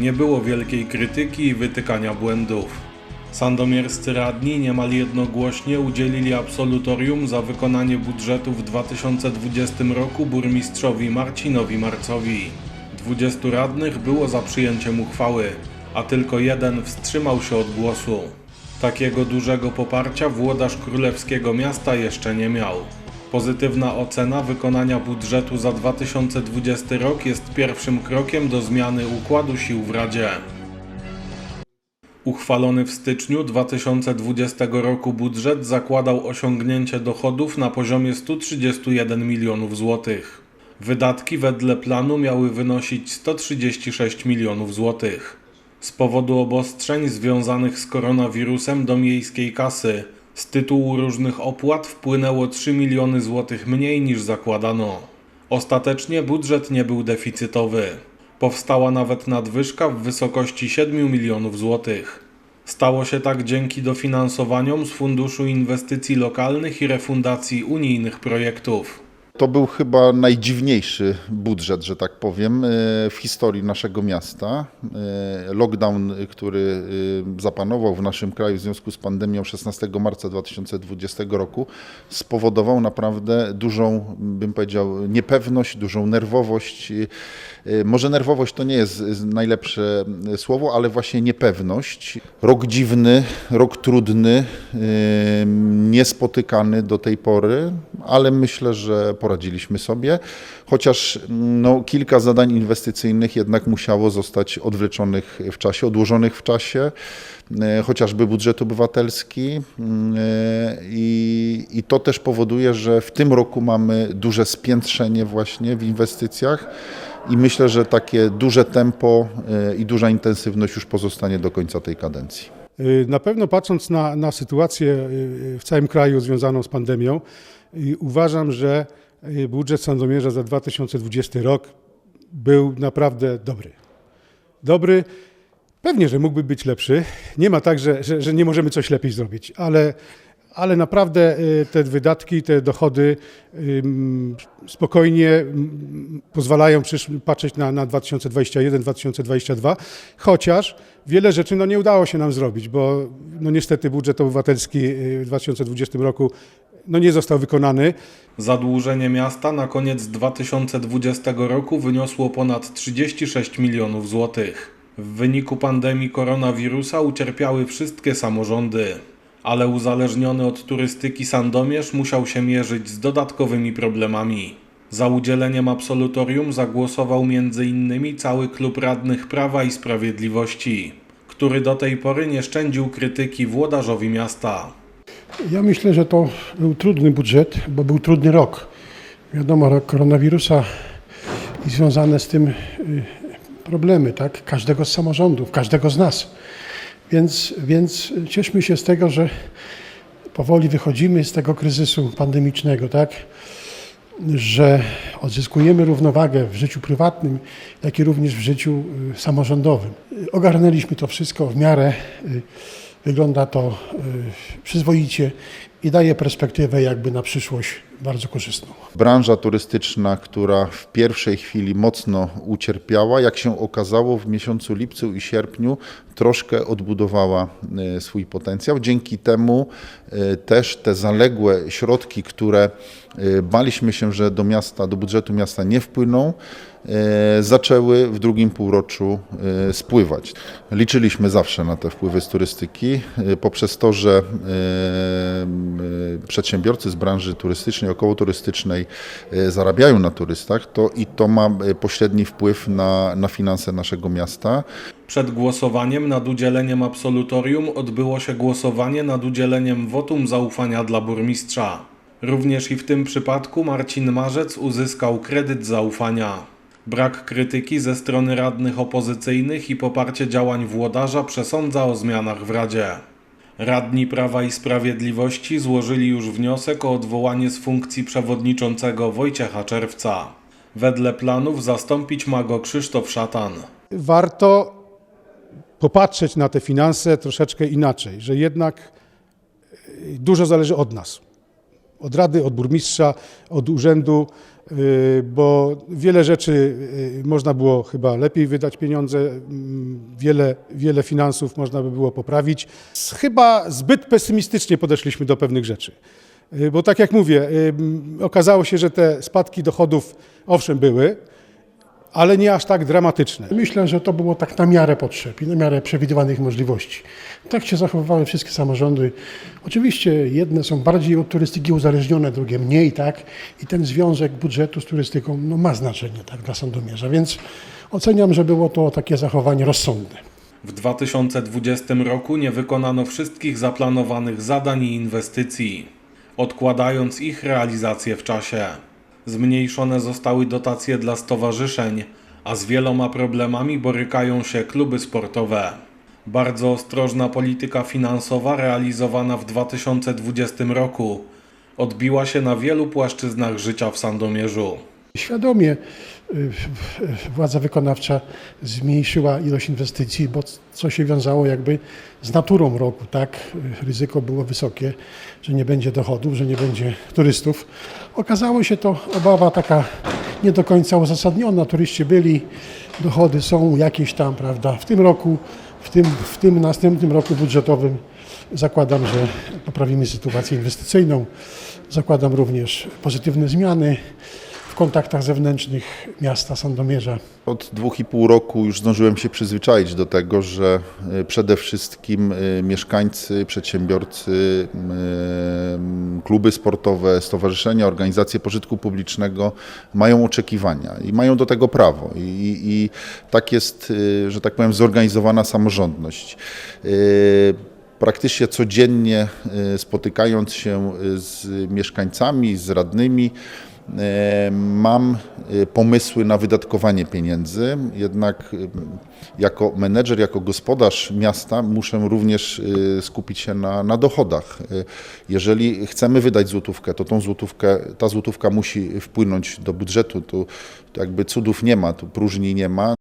Nie było wielkiej krytyki i wytykania błędów. Sandomierscy radni niemal jednogłośnie udzielili absolutorium za wykonanie budżetu w 2020 roku burmistrzowi Marcinowi Marcowi. 20 radnych było za przyjęciem uchwały, a tylko jeden wstrzymał się od głosu. Takiego dużego poparcia włodarz królewskiego miasta jeszcze nie miał. Pozytywna ocena wykonania budżetu za 2020 rok jest pierwszym krokiem do zmiany układu sił w Radzie. Uchwalony w styczniu 2020 roku budżet zakładał osiągnięcie dochodów na poziomie 131 milionów złotych. Wydatki wedle planu miały wynosić 136 milionów złotych. Z powodu obostrzeń związanych z koronawirusem do miejskiej kasy z tytułu różnych opłat wpłynęło 3 miliony złotych mniej niż zakładano. Ostatecznie budżet nie był deficytowy. Powstała nawet nadwyżka w wysokości 7 milionów złotych. Stało się tak dzięki dofinansowaniom z Funduszu Inwestycji Lokalnych i refundacji unijnych projektów. To był chyba najdziwniejszy budżet, że tak powiem, e, w historii naszego miasta. E, Lockdown, który e, zapanował w naszym kraju w związku z pandemią 16 marca 2020 roku, spowodował naprawdę dużą, bym powiedział, niepewność, dużą nerwowość. Może nerwowość to nie jest najlepsze słowo, ale właśnie niepewność. Rok dziwny, rok trudny, niespotykany do tej pory, ale myślę, że poradziliśmy sobie, chociaż no, kilka zadań inwestycyjnych jednak musiało zostać odwleczonych w czasie, odłożonych w czasie, e, chociażby budżet obywatelski mm, e, i, i to też powoduje, że w tym roku mamy duże spiętrzenie właśnie w inwestycjach i myślę, że takie duże tempo e, i duża intensywność już pozostanie do końca tej kadencji. Na pewno patrząc na, na sytuację w całym kraju związaną z pandemią, uważam, że budżet Sandomierza za 2020 rok był naprawdę dobry. Dobry, pewnie, że mógłby być lepszy. Nie ma tak, że, że, że nie możemy coś lepiej zrobić, ale, ale naprawdę y, te wydatki, te dochody spokojnie pozwalają patrzeć na, na 2021-2022, chociaż wiele rzeczy no, nie udało się nam zrobić, bo no, niestety budżet obywatelski y, w 2020 roku no, nie został wykonany. Zadłużenie miasta na koniec 2020 roku wyniosło ponad 36 milionów złotych. W wyniku pandemii koronawirusa ucierpiały wszystkie samorządy, ale uzależniony od turystyki Sandomierz musiał się mierzyć z dodatkowymi problemami. Za udzieleniem absolutorium zagłosował m.in. cały klub radnych Prawa i Sprawiedliwości, który do tej pory nie szczędził krytyki włodarzowi miasta. Ja myślę, że to był trudny budżet, bo był trudny rok. Wiadomo, rok koronawirusa i związane z tym y, problemy, tak? Każdego z samorządów, każdego z nas. Więc, więc cieszmy się z tego, że powoli wychodzimy z tego kryzysu pandemicznego, tak? Że odzyskujemy równowagę w życiu prywatnym, jak i również w życiu y, samorządowym. Y, Ogarnęliśmy to wszystko w miarę. Y, Wygląda to y, przyzwoicie i daje perspektywę jakby na przyszłość bardzo korzystną. Branża turystyczna, która w pierwszej chwili mocno ucierpiała, jak się okazało w miesiącu lipcu i sierpniu troszkę odbudowała e, swój potencjał. Dzięki temu e, też te zaległe środki, które baliśmy się, że do miasta, do budżetu miasta nie wpłyną, e, zaczęły w drugim półroczu e, spływać. Liczyliśmy zawsze na te wpływy z turystyki e, poprzez to, że e, e, przedsiębiorcy z branży turystycznej, okołoturystycznej e, zarabiają na turystach, to i to ma e, pośredni wpływ na, na finanse naszego miasta. Przed głosowaniem nad udzieleniem absolutorium odbyło się głosowanie nad udzieleniem wotum zaufania dla burmistrza. Również i w tym przypadku Marcin Marzec uzyskał kredyt zaufania. Brak krytyki ze strony radnych opozycyjnych i poparcie działań włodarza przesądza o zmianach w Radzie. Radni Prawa i Sprawiedliwości złożyli już wniosek o odwołanie z funkcji przewodniczącego Wojciecha Czerwca. Wedle planów zastąpić ma go Krzysztof Szatan. warto popatrzeć na te finanse troszeczkę inaczej, że jednak y, dużo zależy od nas. Od rady, od burmistrza, od urzędu, y, bo wiele rzeczy y, można było chyba lepiej wydać pieniądze, mm, wiele, wiele finansów można by było poprawić. Chyba zbyt pesymistycznie podeszliśmy do pewnych rzeczy. Y, Bo tak jak mówię, okazało się, że te spadki dochodów owszem były, ale nie aż tak dramatyczne. Myślę, że to było tak na miarę potrzeb i na miarę przewidywanych możliwości. Tak się zachowywały wszystkie samorządy. Oczywiście jedne są bardziej od turystyki uzależnione, drugie mniej, tak? I ten związek budżetu z turystyką no, ma znaczenie tak, dla Sandomierza, więc oceniam, że było to takie zachowanie rozsądne. W 2020 roku nie wykonano wszystkich zaplanowanych zadań i inwestycji, odkładając ich realizację w czasie. Zmniejszone zostały dotacje dla stowarzyszeń, a z wieloma problemami borykają się kluby sportowe. Bardzo ostrożna polityka finansowa realizowana w 2020 roku odbiła się na wielu płaszczyznach życia w Sandomierzu. Świadomie y, władza wykonawcza zmniejszyła ilość inwestycji, bo co się wiązało jakby z naturą roku, tak? Ryzyko było wysokie, że nie będzie dochodów, że nie będzie turystów. Okazało się to obawa taka nie do końca uzasadniona. Turyści byli, dochody są jakieś tam, prawda? W tym roku, w tym, w tym następnym roku budżetowym zakładam, że poprawimy sytuację inwestycyjną. Zakładam również pozytywne zmiany kontaktach zewnętrznych miasta Sandomierza. Od dwóch i pół roku już zdążyłem się przyzwyczaić do tego, że y, przede wszystkim y, mieszkańcy, przedsiębiorcy, y, kluby sportowe, stowarzyszenia, organizacje pożytku publicznego mają oczekiwania i mają do tego prawo. I, i, tak jest, że tak powiem, zorganizowana samorządność. Praktycznie codziennie spotykając się z mieszkańcami, z radnymi, Mam e, pomysły na wydatkowanie pieniędzy, jednak e, jako menedżer, jako gospodarz miasta muszę również e, skupić się na, na dochodach. Jeżeli chcemy wydać złotówkę, to tą złotówkę, ta złotówka musi wpłynąć do budżetu. Tu, tu jakby cudów nie ma, tu próżni nie ma.